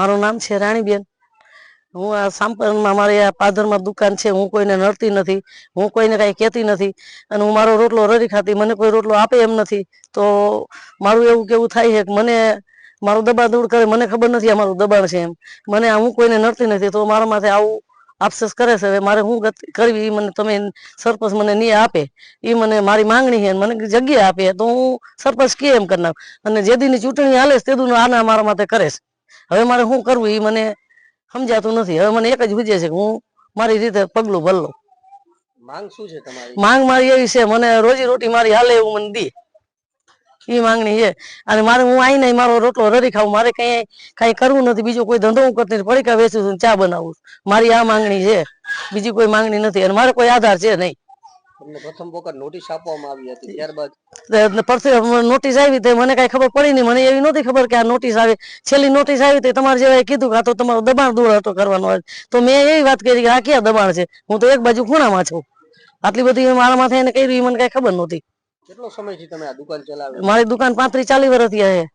મારું નામ છે રાણીબેન. હું આ સાંપરમાં મારી આ પાદરમાં દુકાન છે, હું કોઈને નડતી નથી, હું કોઈને કાંઈ કહેતી નથી અને હું મારો રોટલો રરી ખાતી, મને કોઈ રોટલો આપે એમ નથી. તો મારું એવું કેવું થાય છે કે મને મારું દબાણ દૂર કરે, મને ખબર નથી આ મારું દબાણ છે એમ. મને હું કોઈને નડતી નથી, તો મારા માથે આવું આપસેસ કરે છે. હવે મારે હું ગતિ કરવી એ મને તમે સરપંચ મને નહીં આપે. એ મને મારી માંગણી છે, મને જગ્યા આપે. તો હું સરપંચ કે એમ કરી નાખ અને જે દીની ચૂંટણી હાલે તે દીનું આના મારા માથે કરે છે. હવે મારે શું કરવું એ મને સમજાતું નથી. હવે મને એક જ પૂછે છે કે હું મારી રીતે પગલું ભરલો માંગ શું છે તમારી? માંગ મારી એવી છે મને રોજી રોટી મારી હાલે એવું મને દે. એ માંગણી છે. અને મારે હું આઈને મારો રોટલો રરી ખાવું મારે કઈ કઈ કરવું નથી. બીજો કોઈ ધંધો હું કરતી પડીકા વેચું છું ચા બનાવું મારી આ માંગણી છે. બીજી કોઈ માંગણી નથી. અને મારે કોઈ આધાર છે નહીં. તમને પ્રથમ વખત નોટિસ આપવામાં આવી હતી ત્યારબાદ પરથી નોટિસ આવી તે મને કઈ ખબર પડી નહીં મને એવી નહોતી ખબર કે આ નોટિસ આવે. છેલ્લી નોટિસ આવી તે તમારે જેવાએ કીધું કે તો તમારો દબાણ દૂર હતો કરવાનો હોય. તો મેં એવી વાત કરી કે આ ક્યાં દબાણ છે? હું તો એક બાજુ ખૂણામાં છું. આટલી બધી મારા માથે એને કર્યું મને કઈ ખબર નહોતી. કેટલો સમયથી તમે આ દુકાન ચલાવી મારી દુકાન પાંત્રીસ ચાલીસ વર્ષથી છે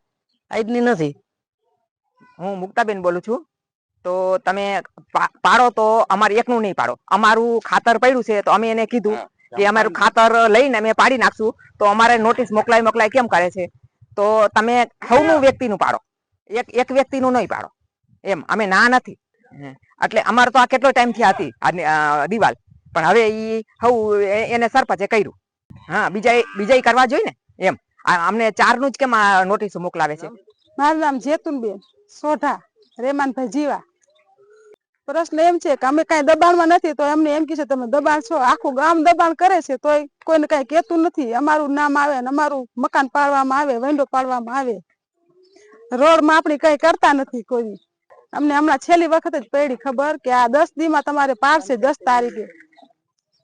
આજની નથી. હું મુક્તાબેન બોલું છું. તો તમે પાડો તો અમારે એકનું નહીં પાડો. અમારું ખાતર પડ્યું છે તો અમે એને કીધું કે અમારું ખાતર લઈને અમે પાડી નાખશું તો અમારે નોટિસ મોકલાય મોકલાય કેમ કરે છે? તો તમે સૌનું વ્યક્તિનું પાડો. એક એક વ્યક્તિનું નહીં પાડો. એમ અમે ના નથી. એટલે અમારે તો આ કેટલો ટાઈમથી હતી? દિવાલ. પણ હવે ઈ હવ એ- એને સરપંચે કર્યું. હા બીજા બીજા કરવા જોઈએ ને એમ અમને ચારનું જ કેમ નોટિસ મોકલાવે છે? મારું નામ જેતુનબેન સોઢા રેમાનભાઈ જીવા. પ્રશ્ન એમ છે કે અમે કઈ દબાણમાં નથી, તો એમને એમ કે છે, તમે દબાણ છો, આખું ગામ દબાણ કરે છે, તોય કોઈને કઈ કેતું નથી. અમારું નામ આવે ને અમારું મકાન પાડવામાં આવે વેંડો પાડવામાં આવે. રોડમાં આપણી કઈ કરતા નથી કોઈ. અમને હમણાં છેલ્લી વખત જ પડી ખબર કે આ દસ દી માં તમારે પાડશે દસ તારીખે.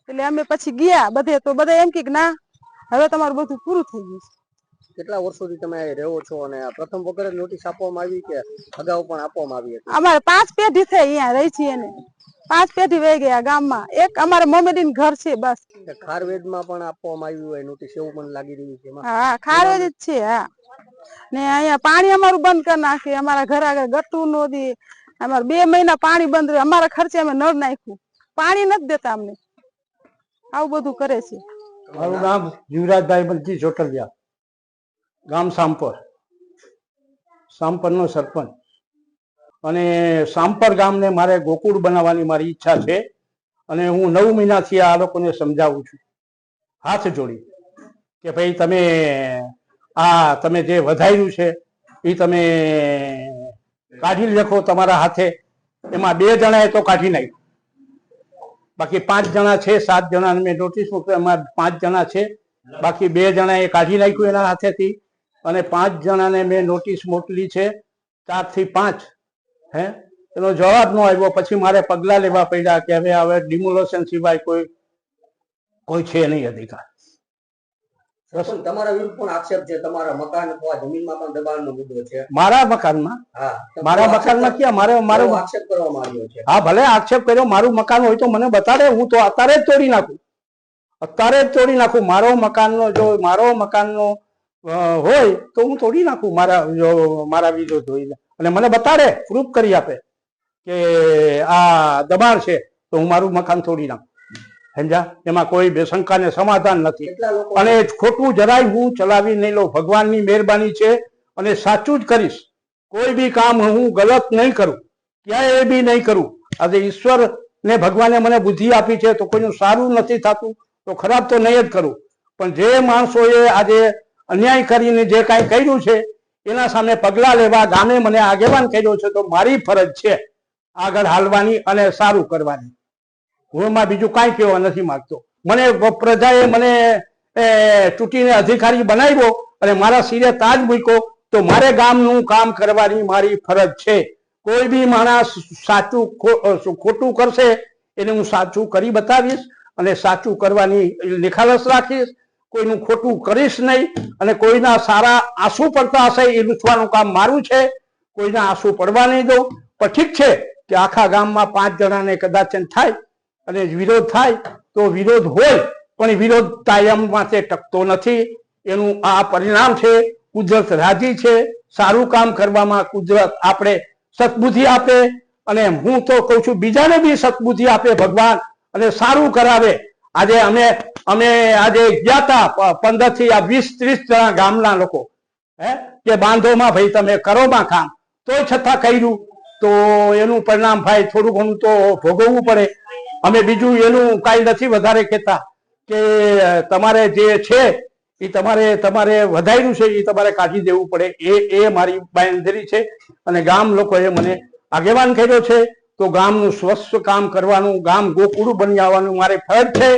એટલે અમે પછી ગયા બધે, તો બધા એમ કે, ના, હવે તમારું બધું પૂરું થઈ ગયું છે. કેટલા વર્ષોથી તમે અહીં રહો છો? અને પ્રથમ વખત નોટિસ આપવામાં આવી કે અગાઉ પણ આપવામાં આવી હતી? અમારે પાંચ પેઢી થઈ અહીંયા રહી છીએ ને. પાંચ પેઢી વહી ગયા ગામમાં. એક અમારે મોમેડીન ઘર છે બસ. ખારવેદમાં પણ આપવામાં આવ્યું હોય નોટિસ એવું મને લાગી રહ્યું છે હા ખારવેદ જ છે હા. ને અહીંયા પાણી અમારું બંધ કરી નાખી અમારા ઘર આગળ ગટું નો દે. અમારે બે મહિના પાણી બંધ રહ્યું. અમારા ખર્ચે અમે નળ નાખ્યું. પાણી નથી દેતા અમને. આવું બધું કરે છે. મારું નામ જીવરાજભાઈ મલજી ચોટલિયા. ગામ સાંપર સાંપરનો સરપંચ. અને સાંપર ગામને મારે ગોકુળ બનાવવાની મારી ઈચ્છા છે. અને હું નવ મહિનાથી આ લોકોને સમજાવું છું. હાથ જોડી કે ભાઈ તમે આ તમે જે વધાર્યું છે એ તમે કાઢી લેખો તમારા હાથે. એમાં બે જણાએ તો કાઢી નાખ્યું. બાકી પાંચ જણા છે, સાત જણા મેં નોટિસ મૂક્યો. એમાં પાંચ જણા છે. બાકી બે જણાએ કાઢી નાખ્યું એના હાથેથી. અને પાંચ જણાને મેં નોટિસ મોકલી છે ચારથી પાંચ. હે? એનો જવાબ ન આવ્યો. પછી મારે પગલા લેવા પડ્યા કે હવે હવે ડિમોલેશન સિવાય કોઈ કોઈ છે નહીં અધિકાર. તમારા વિરુદ્ધ પણ આક્ષેપ છે. તમારા મકાન અથવા જમીનમાં પણ દબાણનો મુદ્દો છે. મારા મકાનમાં? મારા મકાનમાં ક્યાં? મારે મારો આક્ષેપ કરવામાં આવ્યો છે. હા ભલે આક્ષેપ કર્યો. મારું મકાન હોય તો મને બતાડે. હું તો અત્યારે જ તોડી નાખું. અત્યારે જ તોડી નાખું. મારો મકાનનો જો મારો મકાનનો હોય તો હું તોડી નાખું મારા મારા વિરોધ હોય અને મને બતાડે પ્રૂફ કરી આપે કે આ દબાણ છે તો હું મારું મકાન તોડી નાખું. સમજા એમાં કોઈ બેશંકા ને સમાધાન નથી. અને ખોટું જરાય હું ચલાવી નહીં લઉં. ભગવાનની મહેરબાની છે અને સાચું જ કરીશ. કોઈ બી કામ હું ગલત નહીં કરું. ક્યાંય એ બી નહીં કરું. આજે ઈશ્વર ને ભગવાને મને બુદ્ધિ આપી છે તો કોઈનું સારું નથી થતું તો ખરાબ તો નહીં જ કરું. પણ જે માણસોએ આજે અન્યાય કરીને જે કાંઈ કર્યું છે, એના સામે પગલાં લેવા ગામે મને આગેવાન કર્યો છે, તો મારી ફરજ છે આગળ હાલવાની અને સારું કરવાની. હું એમાં બીજું કાંઈ કહેવા નથી માંગતો. મને પ્રજાએ મને ચૂંટીને અધિકારી બનાવ્યો અને મારા સિરે તાજ મૂક્યો, તો મારે ગામનું કામ કરવાની મારી ફરજ છે. કોઈ બી માણસ સાચું ખોટું કરશે, એને હું સાચું કરી બતાવીશ અને સાચું કરવાની નિખાલસ રાખીશ. કોઈનું ખોટું કરીશ નહીં અને કોઈના સારા આંસુ પડતા હશે એ લૂછવાનું કામ મારું છે, કોઈના આંસુ પડવા નહીં દો પણ ઠીક છે કે આખા ગામમાં પાંચ જણાને કદાચ થાય અને વિરોધ થાય તો વિરોધ હોય, પણ વિરોધ કાયમ માટે ટકતો નથી. એનું આ પરિણામ છે, કુદરત રાજી છે, સારું કામ કરવામાં કુદરત આપણે સદબુદ્ધિ આપે. અને હું તો કહું છું, બીજાને બી સદબુદ્ધિ આપે ભગવાન અને સારું કરાવે. આજે અમે અમે આજે ગયા હતા પંદરથી આ વીસ, ત્રીસ જણા ગામના લોકો. હે? કે બાંધોમાં ભાઈ તમે કરોમાં કામ. તોય છતાં કર્યું. તો એનું પરિણામ ભાઈ થોડું ઘણું તો ભોગવવું પડે. અમે બીજું એનું કાંઈ નથી વધારે કહેતા કે તમારે જે છે એ તમારે તમારે વધાર્યું છે એ તમારે કાઢી દેવું પડે. એ એ મારી બાંધરી છે. અને ગામ લોકોએ મને આગેવાન કર્યો છે. તો ગામનું સ્વસ્થ કામ કરવાનું ગામ ગોકુળું બની આવવાનું મારે ફરજ છે.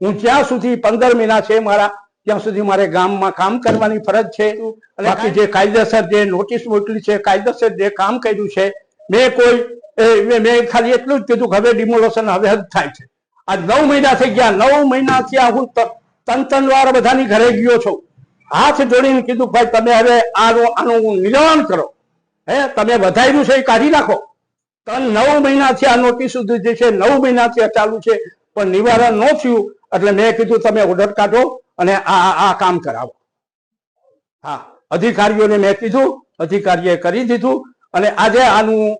હું જ્યાં સુધી પંદર મહિના છે મારા ત્યાં સુધી મારે ગામમાં કામ કરવાની ફરજ છે. અને બાકી જે કાયદેસર જે નોટિસ મોકલી છે કાયદેસર જે કામ કર્યું છે મેં કોઈ મેં ખાલી એટલું જ કીધું કે હવે ડિમોલેશન હવે જ થાય છે. આ નવ મહિના થઈ ગયા નવ મહિનાથી થયા હું તન વાર બધાની ઘરે ગયો છું. હાથ જોડીને કીધું ભાઈ તમે હવે આનું આનું નિર્માણ કરો. હે તમે વધાર્યું છે એ કાઢી નાખો. નવ મહિનાથી આ નોટિસ સુધી જે છે, નવ મહિનાથી ચાલુ છે, પણ નિવારણ ન થયું, એટલે મેં કીધું તમે ઓર્ડર કાઢો અને આ- આ કામ કરાવો. હા, અધિકારીઓને મેં કીધું, અધિકારીએ કરી દીધું, અને આજે આનું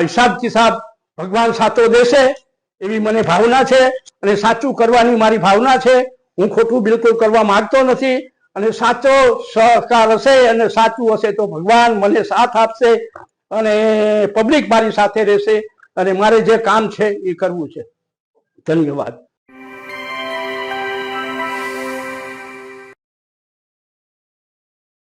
હિસાબ કિસાબ ભગવાન સાતો દેશે એવી મને ભાવના છે, અને સાચું કરવાની મારી ભાવના છે. હું ખોટું બિલકુલ કરવા માંગતો નથી, અને સાચો સહકાર હશે અને સાચું હશે તો ભગવાન મને સાથ આપશે. અને પબ્લિક મારી સાથે રહેશે અને મારે જે કામ છે એ કરવું છે. ધન્યવાદ.